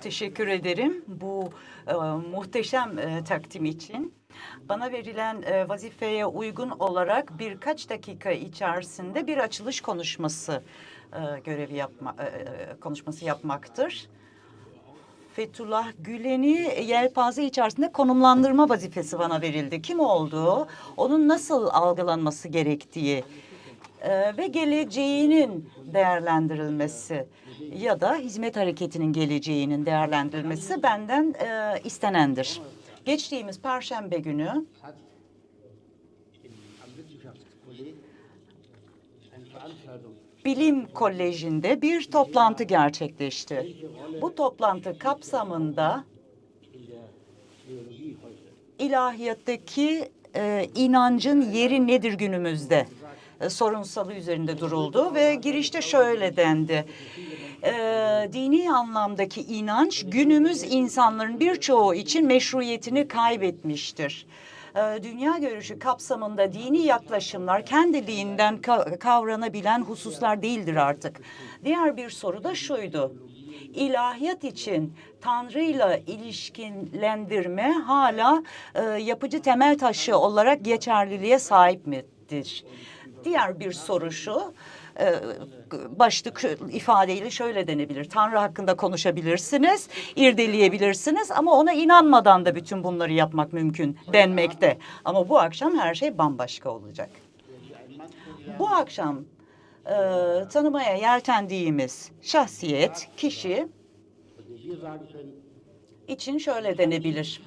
Teşekkür ederim bu e, muhteşem e, takdim için. Bana verilen e, vazifeye uygun olarak birkaç dakika içerisinde bir açılış konuşması e, görevi yapma e, e, konuşması yapmaktır. Fethullah Gülen'i yelpaze içerisinde konumlandırma vazifesi bana verildi. Kim olduğu, onun nasıl algılanması gerektiği e, ve geleceğinin değerlendirilmesi ya da hizmet hareketinin geleceğinin değerlendirilmesi benden e, istenendir. Geçtiğimiz Perşembe günü Bilim Koleji'nde bir toplantı gerçekleşti. Bu toplantı kapsamında ilahiyattaki e, inancın yeri nedir günümüzde sorunsalı üzerinde duruldu ve girişte şöyle dendi. E, dini anlamdaki inanç günümüz insanların birçoğu için meşruiyetini kaybetmiştir. E, dünya görüşü kapsamında dini yaklaşımlar kendiliğinden ka- kavranabilen hususlar değildir artık. Diğer bir soru da şuydu ilahiyat için Tanrı'yla ilişkilendirme hala e, yapıcı temel taşı olarak geçerliliğe sahip midir? Diğer bir soru şu, e, başlık ifadeyle şöyle denebilir. Tanrı hakkında konuşabilirsiniz, irdeleyebilirsiniz ama ona inanmadan da bütün bunları yapmak mümkün denmekte. Ama bu akşam her şey bambaşka olacak. Bu akşam e, tanımaya yeltendiğimiz şahsiyet, kişi için şöyle denebilir.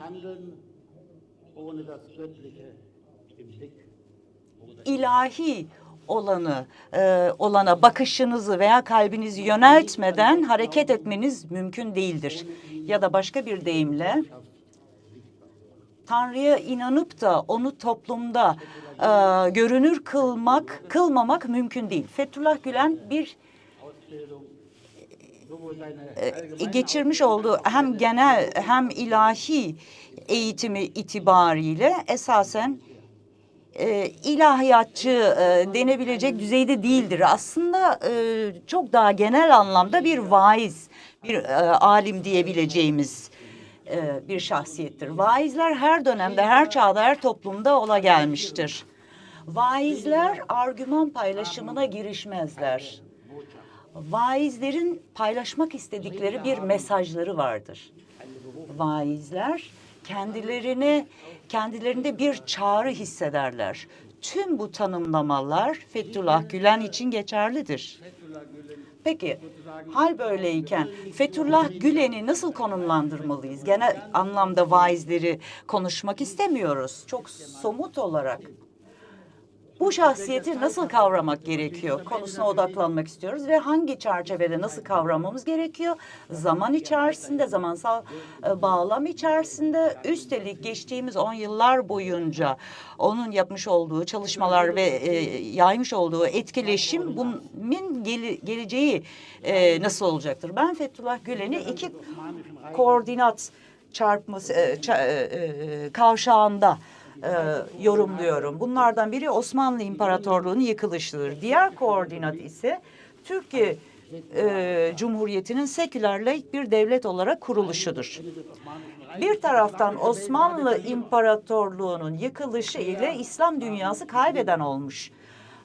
İlahi olanı, e, olana bakışınızı veya kalbinizi yöneltmeden hareket etmeniz mümkün değildir. Ya da başka bir deyimle Tanrı'ya inanıp da onu toplumda e, görünür kılmak, kılmamak mümkün değil. Fethullah Gülen bir e, geçirmiş olduğu hem genel hem ilahi eğitimi itibariyle esasen e, ilahiyatçı e, denebilecek düzeyde değildir. Aslında e, çok daha genel anlamda bir vaiz, bir e, alim diyebileceğimiz e, bir şahsiyettir. Vaizler her dönemde, her çağda, her toplumda ola gelmiştir. Vaizler argüman paylaşımına girişmezler. Vaizlerin paylaşmak istedikleri bir mesajları vardır. Vaizler kendilerini kendilerinde bir çağrı hissederler. Tüm bu tanımlamalar Fethullah Gülen için geçerlidir. Peki hal böyleyken Fethullah Gülen'i nasıl konumlandırmalıyız? Genel anlamda vaizleri konuşmak istemiyoruz. Çok somut olarak. Bu şahsiyeti nasıl kavramak gerekiyor konusuna odaklanmak istiyoruz ve hangi çerçevede nasıl kavramamız gerekiyor? Zaman içerisinde, zamansal e, bağlam içerisinde üstelik geçtiğimiz on yıllar boyunca onun yapmış olduğu çalışmalar ve e, yaymış olduğu etkileşim bunun gele- geleceği e, nasıl olacaktır? Ben Fethullah Gülen'i iki koordinat çarpması e, ça- e, e, kavşağında e, yorumluyorum. Bunlardan biri Osmanlı İmparatorluğu'nun yıkılışıdır. Diğer koordinat ise Türkiye e, Cumhuriyeti'nin seküler laik bir devlet olarak kuruluşudur. Bir taraftan Osmanlı İmparatorluğu'nun yıkılışı ile İslam dünyası kaybeden olmuş.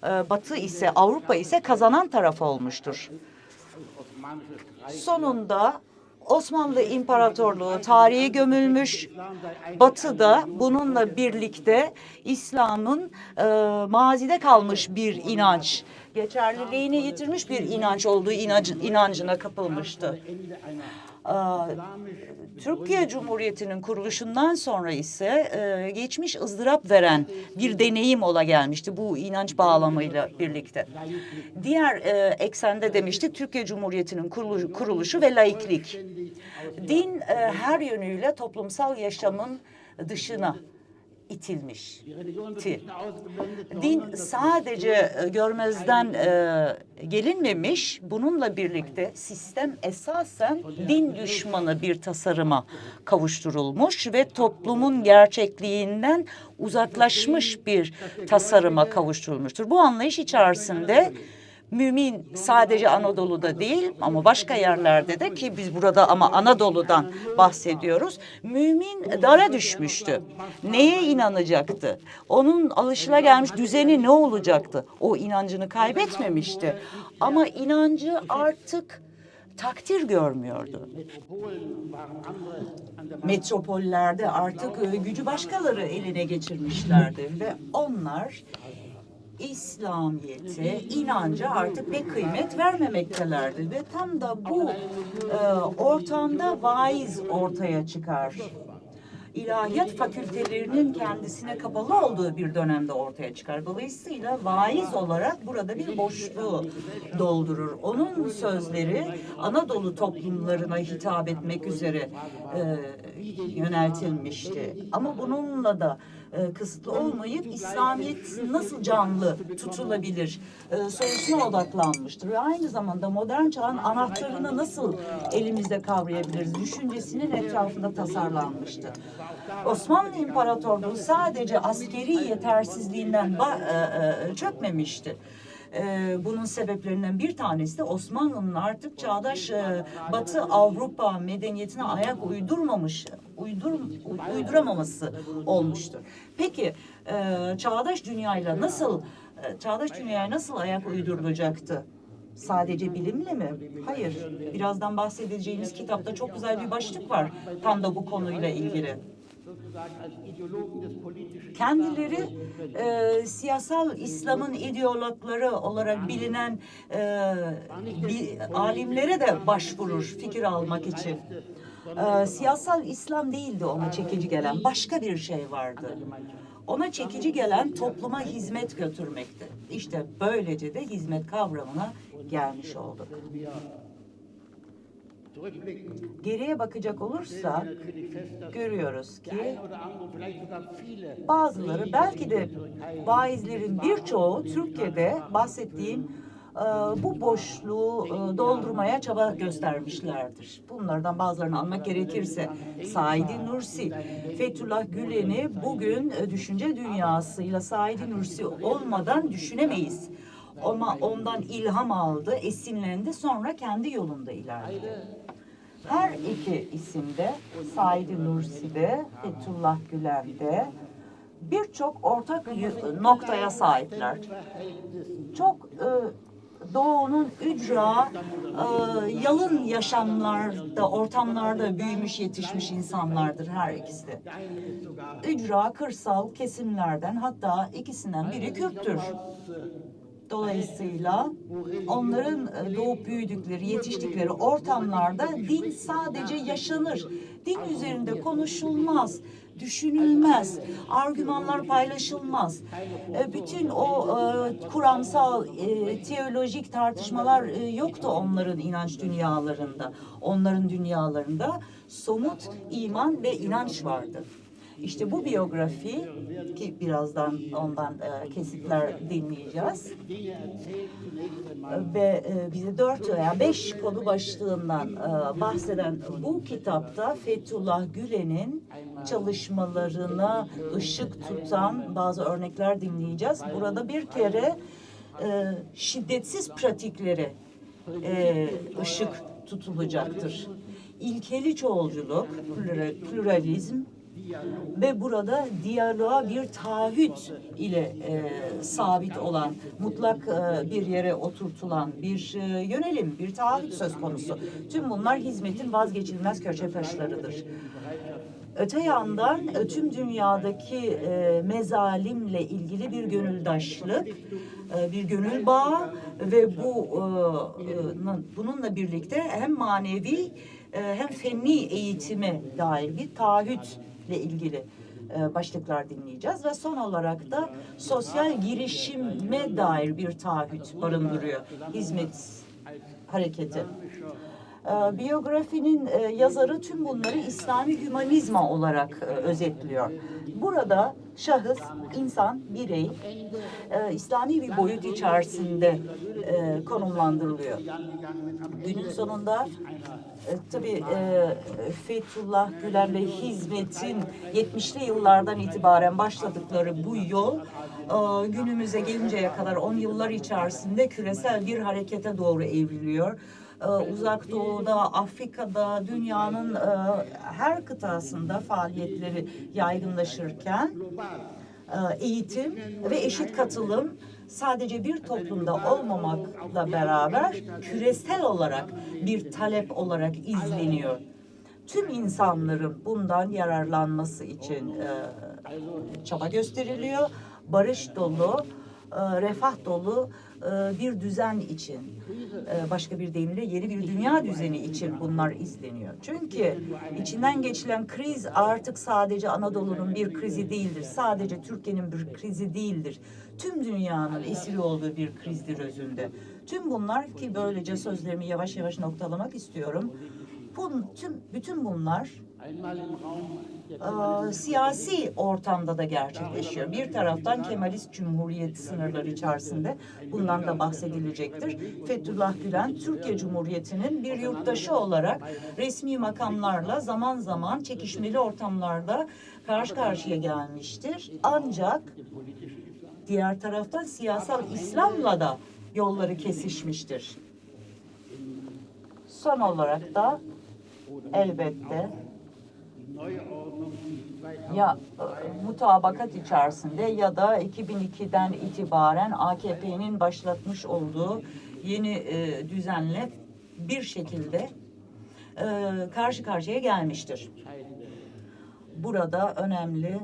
E, Batı ise Avrupa ise kazanan taraf olmuştur. Sonunda Osmanlı İmparatorluğu tarihe gömülmüş. Batı'da bununla birlikte İslam'ın e, mazide kalmış bir inanç, geçerliliğini yitirmiş bir inanç olduğu inancı- inancına kapılmıştı. Aa, Türkiye Cumhuriyeti'nin kuruluşundan sonra ise e, geçmiş ızdırap veren bir deneyim ola gelmişti bu inanç bağlamıyla birlikte. Diğer e, eksende demiştik Türkiye Cumhuriyeti'nin kurulu- kuruluşu ve laiklik. Din e, her yönüyle toplumsal yaşamın dışına itilmiş. Ti. Din sadece e, görmezden e, gelinmemiş, bununla birlikte sistem esasen din düşmanı bir tasarıma kavuşturulmuş ve toplumun gerçekliğinden uzaklaşmış bir tasarıma kavuşturulmuştur. Bu anlayış içerisinde mümin sadece Anadolu'da değil ama başka yerlerde de ki biz burada ama Anadolu'dan bahsediyoruz. Mümin dara düşmüştü. Neye inanacaktı? Onun alışılagelmiş düzeni ne olacaktı? O inancını kaybetmemişti. Ama inancı artık takdir görmüyordu. Metropollerde artık e, gücü başkaları eline geçirmişlerdi ve onlar İslamiyet'e, inanca artık bir kıymet vermemektelerdi ve tam da bu e, ortamda vaiz ortaya çıkar. İlahiyat fakültelerinin kendisine kapalı olduğu bir dönemde ortaya çıkar. Dolayısıyla vaiz olarak burada bir boşluğu doldurur. Onun sözleri Anadolu toplumlarına hitap etmek üzere e, yöneltilmişti. Ama bununla da e, kısıtlı olmayıp İslamiyet nasıl canlı tutulabilir e, sorusuna odaklanmıştır. Ve aynı zamanda modern çağın anahtarını nasıl elimizde kavrayabiliriz düşüncesinin etrafında tasarlanmıştı. Osmanlı İmparatorluğu sadece askeri yetersizliğinden e, e, çökmemişti. E, bunun sebeplerinden bir tanesi de Osmanlı'nın artık çağdaş e, Batı Avrupa medeniyetine ayak uydurmamış, uydur, uyduramaması olmuştur. Peki e, çağdaş dünyayla nasıl e, çağdaş dünyaya nasıl ayak uydurulacaktı? Sadece bilimle mi? Hayır. Birazdan bahsedeceğimiz kitapta çok güzel bir başlık var tam da bu konuyla ilgili. Kendileri e, siyasal İslam'ın ideologları olarak bilinen e, bir, alimlere de başvurur fikir almak için. E, siyasal İslam değildi ona çekici gelen, başka bir şey vardı. Ona çekici gelen topluma hizmet götürmekti. İşte böylece de hizmet kavramına gelmiş olduk. Geriye bakacak olursak görüyoruz ki Bazıları belki de vaizlerin birçoğu Türkiye'de bahsettiğim e, bu boşluğu e, doldurmaya çaba göstermişlerdir. Bunlardan bazılarını almak gerekirse Said Nursi, Fethullah Gülen'i bugün e, düşünce dünyasıyla Said Nursi olmadan düşünemeyiz. Ama ondan ilham aldı, esinlendi, sonra kendi yolunda ilerledi. Her iki isimde, Said Nursi'de, Fethullah Gülen'de birçok ortak noktaya sahipler. Çok e, doğunun ücra, e, yalın yaşamlarda, ortamlarda büyümüş, yetişmiş insanlardır her ikisi de. Ücra, kırsal kesimlerden hatta ikisinden biri Kürttür. Dolayısıyla onların e, doğup büyüdükleri, yetiştikleri ortamlarda din sadece yaşanır. Din üzerinde konuşulmaz, düşünülmez, argümanlar paylaşılmaz. E, Bütün o e, kuramsal, teolojik tartışmalar yoktu onların inanç dünyalarında. Onların dünyalarında somut iman ve inanç vardı. İşte bu biyografi ki birazdan ondan e, kesitler dinleyeceğiz ve e, bize dört veya beş konu başlığından e, bahseden bu kitapta Fethullah Gülen'in çalışmalarına ışık tutan bazı örnekler dinleyeceğiz. Burada bir kere şiddetsiz pratikleri ışık tutulacaktır. İlkeli çoğulculuk, plura- pluralizm, ve burada diyaloğa bir taahhüt ile e, sabit olan, mutlak e, bir yere oturtulan bir e, yönelim, bir taahhüt söz konusu. Tüm bunlar hizmetin vazgeçilmez köşe taşlarıdır. Öte yandan e, tüm dünyadaki e, mezalimle ilgili bir gönüldaşlık, e, bir gönül bağı ve bu e, e, bununla birlikte hem manevi e, hem fenni eğitime dair bir taahhütle ilgili e, başlıklar dinleyeceğiz ve son olarak da sosyal girişime dair bir taahhüt barındırıyor hizmet hareketi. Ee, biyografinin e, yazarı tüm bunları İslami hümanizma olarak e, özetliyor. Burada şahıs, insan, birey e, İslami bir boyut içerisinde e, konumlandırılıyor. Günün sonunda e, tabii e, Fethullah Gülen ve hizmetin 70'li yıllardan itibaren başladıkları bu yol e, günümüze gelinceye kadar 10 yıllar içerisinde küresel bir harekete doğru evriliyor. E, Uzak Doğu'da, Afrika'da, dünyanın e, her kıtasında faaliyetleri yaygınlaşırken e, eğitim ve eşit katılım sadece bir toplumda olmamakla beraber küresel olarak bir talep olarak izleniyor. Tüm insanların bundan yararlanması için e, çaba gösteriliyor. Barış dolu, refah dolu e, bir düzen için, e, başka bir deyimle yeni bir dünya düzeni için bunlar izleniyor. Çünkü içinden geçilen kriz artık sadece Anadolu'nun bir krizi değildir. Sadece Türkiye'nin bir krizi değildir. Tüm dünyanın esiri olduğu bir krizdir özünde. Tüm bunlar ki böylece sözlerimi yavaş yavaş noktalamak istiyorum. Bun, tüm, bütün bunlar e, siyasi ortamda da gerçekleşiyor. Bir taraftan Kemalist Cumhuriyet sınırları içerisinde bundan da bahsedilecektir. Fethullah Gülen Türkiye Cumhuriyeti'nin bir yurttaşı olarak resmi makamlarla zaman zaman çekişmeli ortamlarda karşı karşıya gelmiştir. Ancak diğer taraftan siyasal İslam'la da yolları kesişmiştir. Son olarak da elbette. Ya e, mutabakat içerisinde ya da 2002'den itibaren AKP'nin başlatmış olduğu yeni e, düzenle bir şekilde e, karşı karşıya gelmiştir. Burada önemli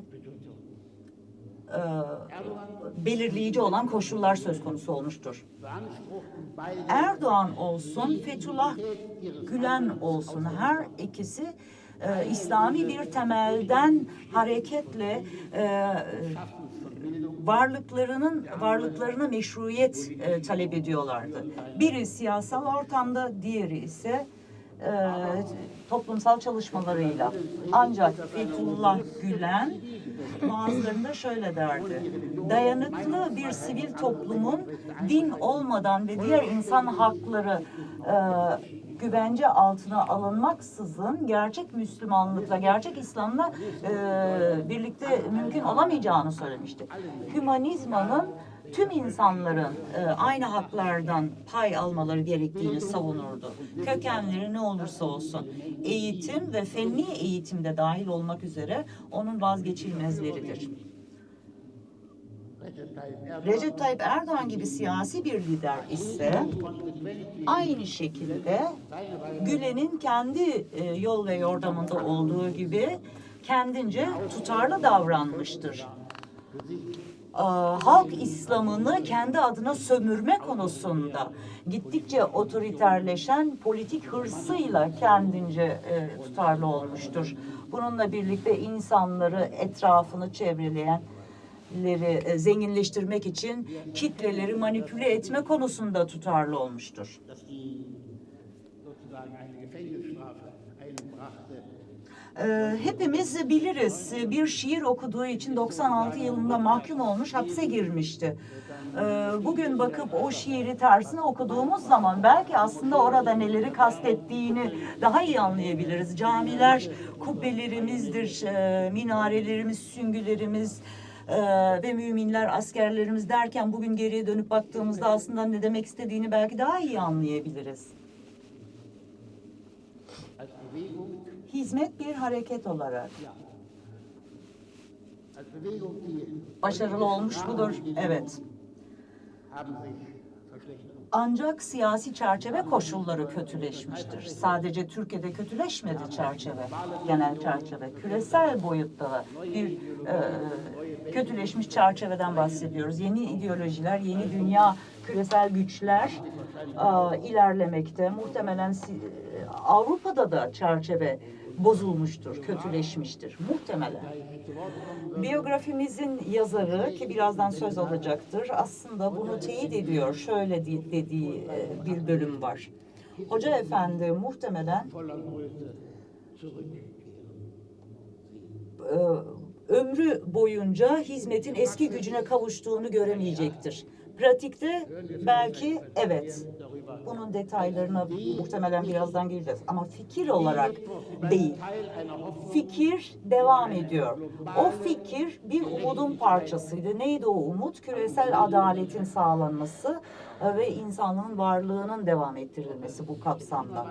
e, belirleyici olan koşullar söz konusu olmuştur. Erdoğan olsun, Fethullah Gülen olsun her ikisi e, İslami bir temelden hareketle e, varlıklarının varlıklarına meşruiyet e, talep ediyorlardı. Biri siyasal ortamda, diğeri ise e, toplumsal çalışmalarıyla. Ancak Fethullah Gülen bazılarında şöyle derdi. Dayanıklı bir sivil toplumun din olmadan ve diğer insan hakları e, güvence altına alınmaksızın gerçek Müslümanlıkla, gerçek İslam'la e, birlikte mümkün olamayacağını söylemişti. Hümanizmanın tüm insanların e, aynı haklardan pay almaları gerektiğini savunurdu. Kökenleri ne olursa olsun eğitim ve fenli eğitimde dahil olmak üzere onun vazgeçilmezleridir. Recep Tayyip Erdoğan gibi siyasi bir lider ise aynı şekilde Gülen'in kendi e, yol ve yordamında olduğu gibi kendince tutarlı davranmıştır. Ee, halk İslam'ını kendi adına sömürme konusunda gittikçe otoriterleşen politik hırsıyla kendince e, tutarlı olmuştur. Bununla birlikte insanları etrafını çevreleyenleri e, zenginleştirmek için kitleleri manipüle etme konusunda tutarlı olmuştur. Hepimiz biliriz bir şiir okuduğu için 96 yılında mahkum olmuş hapse girmişti. Ee, bugün bakıp o şiiri tersine okuduğumuz zaman belki aslında orada neleri kastettiğini daha iyi anlayabiliriz. Camiler kubbelerimizdir, e, minarelerimiz, süngülerimiz e, ve müminler, askerlerimiz derken bugün geriye dönüp baktığımızda aslında ne demek istediğini belki daha iyi anlayabiliriz. Hizmet bir hareket olarak başarılı olmuş mudur? Evet. Ancak siyasi çerçeve koşulları kötüleşmiştir. Sadece Türkiye'de kötüleşmedi çerçeve, genel çerçeve. Küresel boyutta bir e, kötüleşmiş çerçeveden bahsediyoruz. Yeni ideolojiler, yeni dünya, küresel güçler e, ilerlemekte. Muhtemelen e, Avrupa'da da çerçeve bozulmuştur, kötüleşmiştir. Muhtemelen. Biyografimizin yazarı ki birazdan söz alacaktır aslında bunu teyit ediyor. Şöyle di- dediği e, bir bölüm var. Hoca efendi muhtemelen e, ömrü boyunca hizmetin eski gücüne kavuştuğunu göremeyecektir. Pratikte belki evet. Bunun detaylarına muhtemelen birazdan gireceğiz. Ama fikir olarak değil. Fikir devam ediyor. O fikir bir umudun parçasıydı. Neydi o umut? Küresel adaletin sağlanması ve insanlığın varlığının devam ettirilmesi bu kapsamda.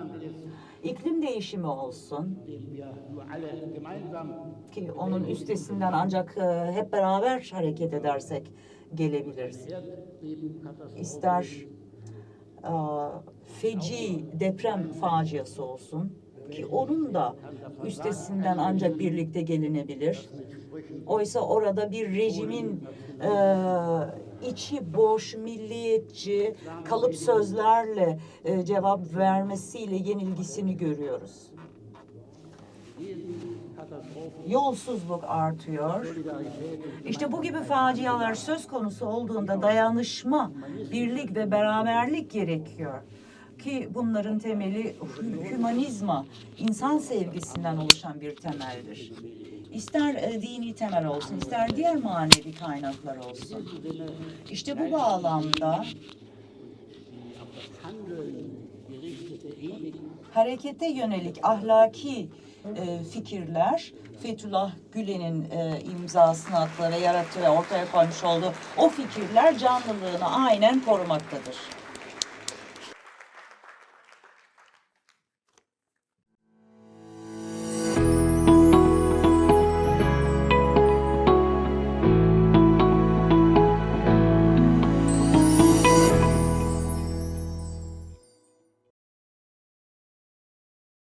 İklim değişimi olsun ki onun üstesinden ancak e, hep beraber hareket edersek gelebiliriz. İster feci deprem faciası olsun ki onun da üstesinden ancak birlikte gelinebilir. Oysa orada bir rejimin e, içi boş, milliyetçi, kalıp sözlerle e, cevap vermesiyle yenilgisini görüyoruz. Yolsuzluk artıyor. İşte bu gibi facialar söz konusu olduğunda dayanışma, birlik ve beraberlik gerekiyor. Ki bunların temeli hü- hümanizma, insan sevgisinden oluşan bir temeldir. İster e, dini temel olsun, ister diğer manevi kaynaklar olsun. İşte bu bağlamda harekete yönelik ahlaki e, fikirler Fethullah Gülen'in e, imzasını attığı ve yarattığı ve ortaya koymuş olduğu o fikirler canlılığını aynen korumaktadır.